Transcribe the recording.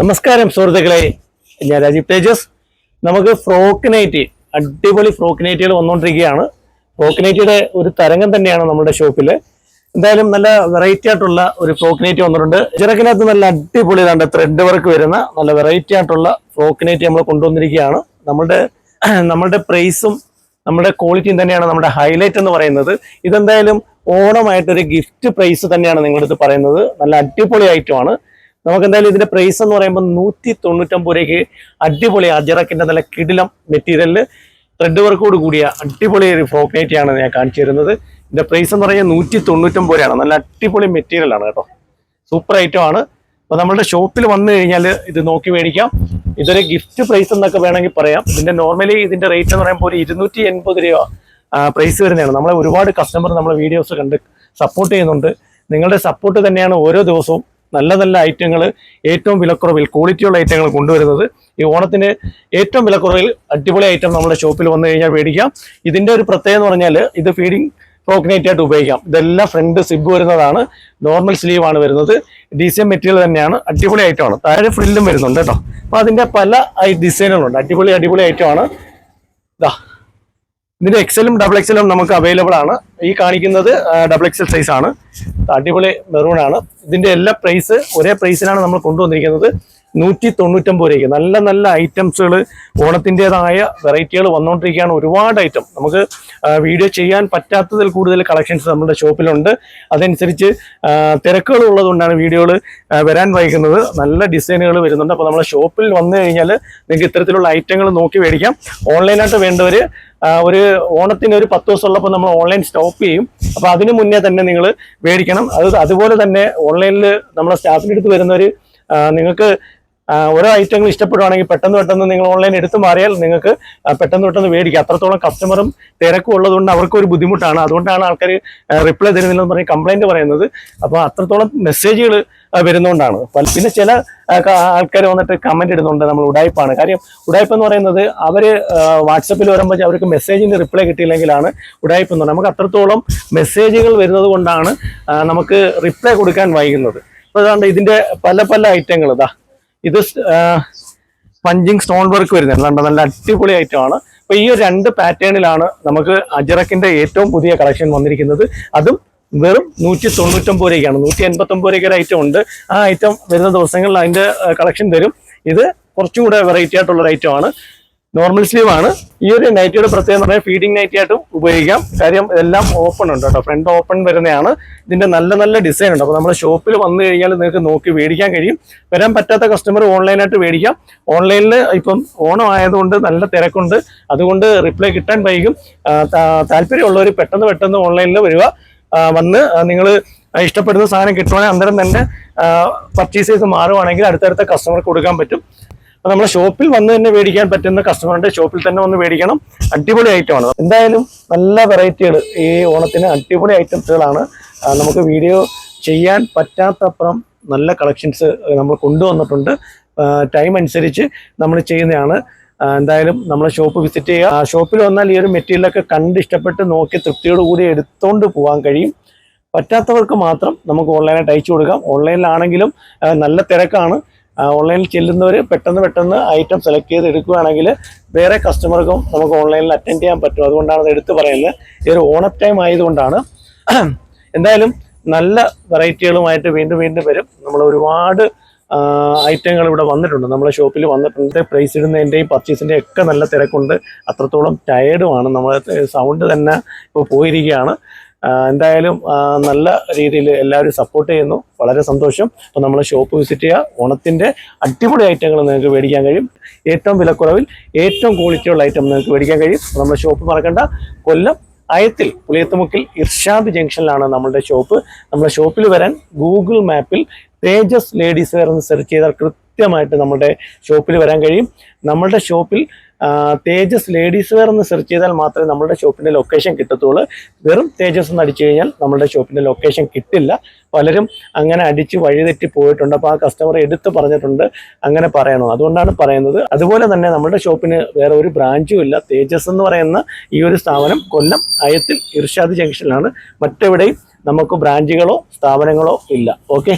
നമസ്കാരം സുഹൃത്തുക്കളെ. ഞാൻ രാജീവ് തേജസ്. നമുക്ക് ഫ്രോക്ക് നൈറ്റി അടിപൊളി ഫ്രോക്ക് നൈറ്റികൾ വന്നുകൊണ്ടിരിക്കുകയാണ് ഫ്രോക്ക് നൈറ്റിയുടെ ഒരു തരംഗം തന്നെയാണ് നമ്മുടെ ഷോപ്പിൽ എന്തായാലും നല്ല വെറൈറ്റി ആയിട്ടുള്ള ഒരു ഫ്രോക്ക് നൈറ്റി വന്നിട്ടുണ്ട്. ചിറക്കിനകത്ത് നല്ല അടിപൊളി ഇതാണ്ട് ത്രെഡ് വർക്ക് വരുന്ന നല്ല വെറൈറ്റി ആയിട്ടുള്ള ഫ്രോക്ക് നൈറ്റി നമ്മൾ കൊണ്ടുവന്നിരിക്കുകയാണ് നമ്മുടെ നമ്മുടെ പ്രൈസും നമ്മുടെ ക്വാളിറ്റിയും തന്നെയാണ് നമ്മുടെ ഹൈലൈറ്റ് എന്ന് പറയുന്നത്. ഇതെന്തായാലും ഓണമായിട്ടൊരു ഗിഫ്റ്റ് പ്രൈസ് തന്നെയാണ് നിങ്ങളുടെ അടുത്ത് പറയുന്നത്. നല്ല അടിപൊളി ഐറ്റമാണ് നമുക്ക് എന്തായാലും ഇതിന്റെ പ്രൈസ് എന്ന് പറയുമ്പോൾ നൂറ്റി തൊണ്ണൂറ്റമ്പത് രൂപയ്ക്ക് അടിപൊളി അജറക്കിന്റെ നല്ല കിടിലം മെറ്റീരിയലിൽ ത്രെഡ് വർക്കോട് കൂടിയ അടിപൊളി ഒരു ഫ്രോക്ക് നൈറ്റിയാണ് ഞാൻ കാണിച്ചു തരുന്നത്. ഇതിന്റെ പ്രൈസ് എന്ന് പറഞ്ഞാൽ നൂറ്റി തൊണ്ണൂറ്റമ്പത് രൂപയാണ്. നല്ല അടിപൊളി മെറ്റീരിയലാണ് കേട്ടോ. സൂപ്പർ ഐറ്റം ആണ്. അപ്പൊ നമ്മുടെ ഷോപ്പിൽ വന്നു കഴിഞ്ഞാൽ ഇത് നോക്കി മേടിക്കാം. ഇതൊരു ഗിഫ്റ്റ് പ്രൈസ് എന്നൊക്കെ വേണമെങ്കിൽ പറയാം. ഇതിന്റെ നോർമലി ഇതിന്റെ റേറ്റ് എന്ന് പറയുമ്പോൾ ഒരു ഇരുന്നൂറ്റി എൺപത് രൂപ പ്രൈസ് വരുന്നതാണ്. നമ്മളെ ഒരുപാട് കസ്റ്റമർ നമ്മളെ വീഡിയോസ് കണ്ട് സപ്പോർട്ട് ചെയ്യുന്നുണ്ട്. നിങ്ങളുടെ സപ്പോർട്ട് തന്നെയാണ് ഓരോ ദിവസവും നല്ല നല്ല ഐറ്റങ്ങൾ ഏറ്റവും വിലക്കുറവിൽ ക്വാളിറ്റിയുള്ള ഐറ്റങ്ങൾ കൊണ്ടുവരുന്നത്. ഈ ഓണത്തിന് ഏറ്റവും വിലക്കുറവിൽ അടിപൊളി ഐറ്റം നമ്മുടെ ഷോപ്പിൽ വന്നു കഴിഞ്ഞാൽ മേടിക്കാം. ഇതിന്റെ ഒരു പ്രത്യേകത എന്ന് പറഞ്ഞാൽ ഇത് ഫീഡിങ് ഫ്രോക്കിനേറ്റ് ആയിട്ട് ഉപയോഗിക്കാം. ഇതെല്ലാം ഫ്രണ്ട് സിബ് വരുന്നതാണ്. നോർമൽ സ്ലീവ് ആണ് വരുന്നത്. എം മെറ്റീരിയൽ തന്നെയാണ്. അടിപൊളി ഐറ്റമാണ് താഴെ ഫ്രില്ലും വരുന്നുണ്ട് കേട്ടോ. അപ്പോൾ അതിന്റെ പല ഡിസൈനുകളുണ്ട് അടിപൊളി അടിപൊളി ഐറ്റമാണ് ഇതാ ഇതിന്റെ എക്സലും ഡബിൾ എക്സലും നമുക്ക് അവൈലബിൾ ആണ്. ഈ കാണിക്കുന്നത് ഡബിൾ എക്സൽ സൈസ് ആണ്. അടിപൊളി മെറൂൺ ആണ്. ഇതിന്റെ എല്ലാ പ്രൈസ് ഒരേ പ്രൈസിനാണ് നമ്മൾ കൊണ്ടുവന്നിരിക്കുന്നത്. നൂറ്റി തൊണ്ണൂറ്റമ്പത് രൂപയ്ക്ക്. നല്ല നല്ല ഐറ്റംസുകൾ ഓണത്തിന്റെതായ വെറൈറ്റികൾ വന്നുകൊണ്ടിരിക്കുകയാണ് ഒരുപാട് ഐറ്റം നമുക്ക് വീഡിയോ ചെയ്യാൻ പറ്റാത്തതിൽ കൂടുതൽ കളക്ഷൻസ് നമ്മുടെ ഷോപ്പിലുണ്ട് അതനുസരിച്ച് തിരക്കുകൾ ഉള്ളതുകൊണ്ടാണ് വീഡിയോകൾ വരാൻ വൈകുന്നത്. നല്ല ഡിസൈനുകൾ വരുന്നുണ്ട്. അപ്പോൾ നമ്മുടെ ഷോപ്പിൽ വന്നു കഴിഞ്ഞാൽ നിങ്ങൾക്ക് ഇത്തരത്തിലുള്ള ഐറ്റങ്ങൾ നോക്കി മേടിക്കാം. ഓൺലൈനായിട്ട് വേണ്ടവർ ഒരു ഓണത്തിന് ഒരു പത്ത് ദിവസം ഉള്ളപ്പോൾ നമ്മൾ ഓൺലൈൻ സ്റ്റോപ്പ് ചെയ്യും. അപ്പോൾ അതിന് മുന്നേ തന്നെ നിങ്ങൾ മേടിക്കണം. അത് അതുപോലെ തന്നെ ഓൺലൈനിൽ നമ്മളെ സ്റ്റാഫിന്റെ അടുത്ത് വരുന്നവർ നിങ്ങൾക്ക് ഓരോ ഐറ്റങ്ങൾ ഇഷ്ടപ്പെടുവാണെങ്കിൽ പെട്ടെന്ന് പെട്ടെന്ന് നിങ്ങൾ ഓൺലൈൻ എടുത്തു മാറിയാൽ നിങ്ങൾക്ക് പെട്ടെന്ന് പെട്ടെന്ന് മേടിക്കുക അത്രത്തോളം കസ്റ്റമറും തിരക്കും ഉള്ളതുകൊണ്ട് അവർക്ക് ഒരു ബുദ്ധിമുട്ടാണ്. അതുകൊണ്ടാണ് ആൾക്കാർ റിപ്ലൈ തരുന്നില്ലെന്ന് പറഞ്ഞ് കംപ്ലൈന്റ് പറയുന്നത്. അപ്പോൾ അത്രത്തോളം മെസ്സേജുകൾ വരുന്നതുകൊണ്ടാണ് പിന്നെ ചില ആൾക്കാർ വന്നിട്ട് കമന്റ് ഇടുന്നുണ്ട് നമ്മൾ ഉടായ്പാണ് കാര്യം ഉടായ്പ എന്ന് പറയുന്നത് അവർ വാട്സപ്പിൽ വരുമ്പോൾ അവർക്ക് മെസ്സേജിന്റെ റിപ്ലൈ കിട്ടിയില്ലെങ്കിലാണ് ഉടായ്പ എന്ന് നമുക്ക് അത്രത്തോളം മെസ്സേജുകൾ വരുന്നത് കൊണ്ടാണ് നമുക്ക് റിപ്ലൈ കൊടുക്കാൻ വൈകുന്നത്. അപ്പോൾ അതാണ്ട് ഇതിന്റെ പല പല ഐറ്റങ്ങൾ ഇതാ ഇത് പഞ്ചിങ് സ്റ്റോൺ വർക്ക് വരുന്നത്. നല്ല അടിപൊളി ഐറ്റം ആണ്. അപ്പൊ ഈ ഒരു രണ്ട് പാറ്റേണിലാണ് നമുക്ക് അജറക്കിന്റെ ഏറ്റവും പുതിയ കളക്ഷൻ വന്നിരിക്കുന്നത്. അതും വെറും നൂറ്റി തൊണ്ണൂറ്റൊമ്പത് രൂപയ്ക്കാണ്. നൂറ്റി എൺപത്തി ഒമ്പത് രൂപയ്ക്ക് ഒരു ഐറ്റം ഉണ്ട്. ആ ഐറ്റം വരുന്ന ദിവസങ്ങളിൽ അതിന്റെ കളക്ഷൻ തരും. ഇത് കുറച്ചും കൂടെ വെറൈറ്റി ആയിട്ടുള്ള ഒരു ഐറ്റം ആണ്. നോർമൽ സ്ലീവ് ആണ്. ഈ ഒരു നൈറ്റിയുടെ പ്രത്യേകത എന്ന് പറഞ്ഞാൽ ഫീഡിംഗ് നൈറ്റി ആയിട്ടും ഉപയോഗിക്കാം. കാര്യം എല്ലാം ഓപ്പൺ ഉണ്ട് കേട്ടോ. ഫ്രണ്ട് ഓപ്പൺ വരുന്നതാണ്. ഇതിന്റെ നല്ല നല്ല ഡിസൈൻ ഉണ്ട്. അപ്പോൾ നമ്മുടെ ഷോപ്പിൽ വന്നു കഴിഞ്ഞാൽ നിങ്ങൾക്ക് നോക്കി മേടിക്കാൻ കഴിയും. വരാൻ പറ്റാത്ത കസ്റ്റമർ ഓൺലൈനായിട്ട് മേടിക്കാം. ഓൺലൈനിൽ ഇപ്പം ഓണം ആയതുകൊണ്ട് നല്ല തിരക്കുണ്ട്. അതുകൊണ്ട് റിപ്ലൈ കിട്ടാൻ വൈകും. താല്പര്യമുള്ളവർ പെട്ടെന്ന് പെട്ടെന്ന് ഓൺലൈനിൽ വരിക. വന്ന് നിങ്ങൾ ഇഷ്ടപ്പെടുന്ന സാധനം കിട്ടുവാണെങ്കിൽ അന്നേരം തന്നെ പർച്ചേസ് ചെയ്ത് മാറുവാണെങ്കിൽ അടുത്തടുത്ത കസ്റ്റമർക്ക് കൊടുക്കാൻ പറ്റും. അപ്പൊ നമ്മുടെ ഷോപ്പിൽ വന്ന് തന്നെ മേടിക്കാൻ പറ്റുന്ന കസ്റ്റമറിന്റെ ഷോപ്പിൽ തന്നെ വന്ന് മേടിക്കണം. അടിപൊളി ഐറ്റമാണ് എന്തായാലും നല്ല വെറൈറ്റികൾ ഈ ഓണത്തിന് അടിപൊളി ഐറ്റംസുകളാണ് നമുക്ക് വീഡിയോ ചെയ്യാൻ പറ്റാത്തപ്പുറം നല്ല കളക്ഷൻസ് നമ്മൾ കൊണ്ടുവന്നിട്ടുണ്ട്. ടൈം അനുസരിച്ച് നമ്മൾ ചെയ്യുന്നതാണ്. എന്തായാലും നമ്മളെ ഷോപ്പ് വിസിറ്റ് ചെയ്യുക. ഷോപ്പിൽ വന്നാൽ ഈ ഒരു മെറ്റീരിയലൊക്കെ കണ്ട് ഇഷ്ടപ്പെട്ട് നോക്കി തൃപ്തിയോട് കൂടി എടുത്തുകൊണ്ട് പോകാൻ കഴിയും. പറ്റാത്തവർക്ക് മാത്രം നമുക്ക് ഓൺലൈനായിട്ട് അയച്ചു കൊടുക്കാം. ഓൺലൈനിലാണെങ്കിലും നല്ല തിരക്കാണ്. ഓൺലൈനിൽ ചെല്ലുന്നവർ പെട്ടെന്ന് പെട്ടെന്ന് ഐറ്റം സെലക്ട് ചെയ്ത് എടുക്കുകയാണെങ്കിൽ വേറെ കസ്റ്റമർക്കും നമുക്ക് ഓൺലൈനിൽ അറ്റൻഡ് ചെയ്യാൻ പറ്റും. അതുകൊണ്ടാണ് അത് എടുത്തു പറയുന്നത്. ഈ ഒരു ഓണം ടൈം ആയതുകൊണ്ടാണ്. എന്തായാലും നല്ല വെറൈറ്റികളുമായിട്ട് വീണ്ടും വീണ്ടും വരും. നമ്മൾ ഒരുപാട് ഐറ്റങ്ങൾ ഇവിടെ വന്നിട്ടുണ്ട്. നമ്മളെ ഷോപ്പിൽ വന്നിട്ടുണ്ട്. പ്രൈസ് ഇടുന്നതിന്റെയും പർച്ചേസിന്റെയും ഒക്കെ നല്ല തിരക്കുണ്ട്. അത്രത്തോളം ടയേർഡുമാണ് നമ്മൾ സൗണ്ട് തന്നെ ഇപ്പോൾ പോയിരിക്കുകയാണ്. എന്തായാലും നല്ല രീതിയിൽ എല്ലാവരും സപ്പോർട്ട് ചെയ്യുന്നു. വളരെ സന്തോഷം. അപ്പോൾ നമ്മൾ ഷോപ്പ് വിസിറ്റ് ചെയ്യുക. ഓണത്തിന്റെ അടിപൊളി ഐറ്റങ്ങൾ നിങ്ങൾക്ക് മേടിക്കാൻ കഴിയും. ഏറ്റവും വിലക്കുറവിൽ ഏറ്റവും ക്വാളിറ്റിയുള്ള ഐറ്റം നിങ്ങൾക്ക് മേടിക്കാൻ കഴിയും. നമ്മുടെ ഷോപ്പ് മറക്കണ്ട. കൊല്ലം അയത്തിൽ പുളിയത്തുമുക്കിൽ ഇർഷാദ് ജംഗ്ഷനിലാണ് നമ്മുടെ ഷോപ്പ് നമ്മുടെ ഷോപ്പിൽ വരാൻ ഗൂഗിൾ മാപ്പിൽ തേജസ് ലേഡീസ് വെയർ എന്ന് സെർച്ച് ചെയ്താൽ കൃത്യമായിട്ട് നമ്മുടെ ഷോപ്പിൽ വരാൻ കഴിയും. നമ്മളുടെ ഷോപ്പിൽ തേജസ് ലേഡീസ് വെയർ എന്ന് സെർച്ച് ചെയ്താൽ മാത്രമേ നമ്മുടെ ഷോപ്പിന്റെ ലൊക്കേഷൻ കിട്ടത്തുള്ളൂ. വെറും തേജസ് എന്ന് അടിച്ചു കഴിഞ്ഞാൽ നമ്മുടെ ഷോപ്പിന്റെ ലൊക്കേഷൻ കിട്ടില്ല. പലരും അങ്ങനെ അടിച്ച് വഴിതെറ്റി പോയിട്ടുണ്ട്. അപ്പോൾ ആ കസ്റ്റമർ എടുത്ത് പറഞ്ഞിട്ടുണ്ട് അങ്ങനെ പറയണം. അതുകൊണ്ടാണ് പറയുന്നത്. അതുപോലെ തന്നെ നമ്മുടെ ഷോപ്പിന് വേറെ ഒരു ബ്രാഞ്ചും ഇല്ല. തേജസ് എന്ന് പറയുന്ന ഈ ഒരു സ്ഥാപനം കൊല്ലം അയത്തിൽ ഇർഷാദ് ജംഗ്ഷനിലാണ് മറ്റെവിടെയും നമുക്ക് ബ്രാഞ്ചുകളോ സ്ഥാപനങ്ങളോ ഇല്ല. ഓക്കെ